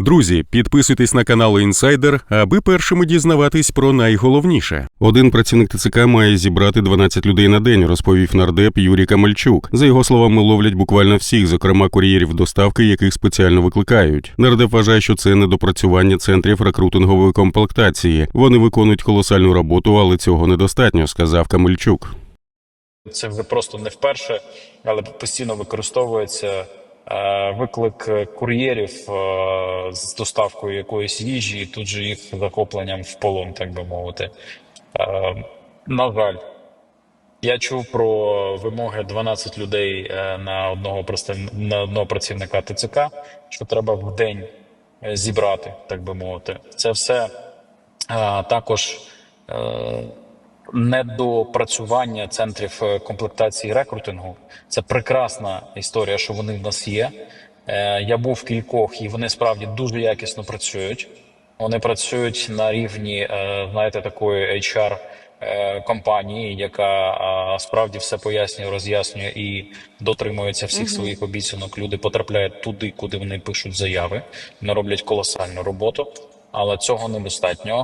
Друзі, підписуйтесь на канал Інсайдер, аби першими дізнаватись про найголовніше. Один працівник ТЦК має зібрати 12 людей на день, розповів нардеп Юрій Камельчук. За його словами, ловлять буквально всіх, зокрема кур'єрів доставки, яких спеціально викликають. Нардеп вважає, що це недопрацювання центрів рекрутингової комплектації. Вони виконують колосальну роботу, але цього недостатньо, сказав Камельчук. Це вже просто не вперше, але постійно використовується виклик е, кур'єрів е, з доставкою якоїсь їжі, і тут же їх захопленням в полон, так би мовити. Е, На жаль, я чув про вимоги 12 людей е, на одного на одного працівника ТЦК, що треба в день е, зібрати, так би мовити. Це все е, також. Недопрацювання центрів е, комплектації рекрутингу. Це прекрасна історія, що вони в нас є. Е, Я був в кількох, і вони справді дуже якісно працюють. Вони працюють на рівні, е, знаєте, такої HR компанії, яка справді все пояснює, роз'яснює і дотримується всіх своїх обіцянок. Люди потрапляють туди, куди вони пишуть заяви. Вони роблять колосальну роботу, але цього недостатньо.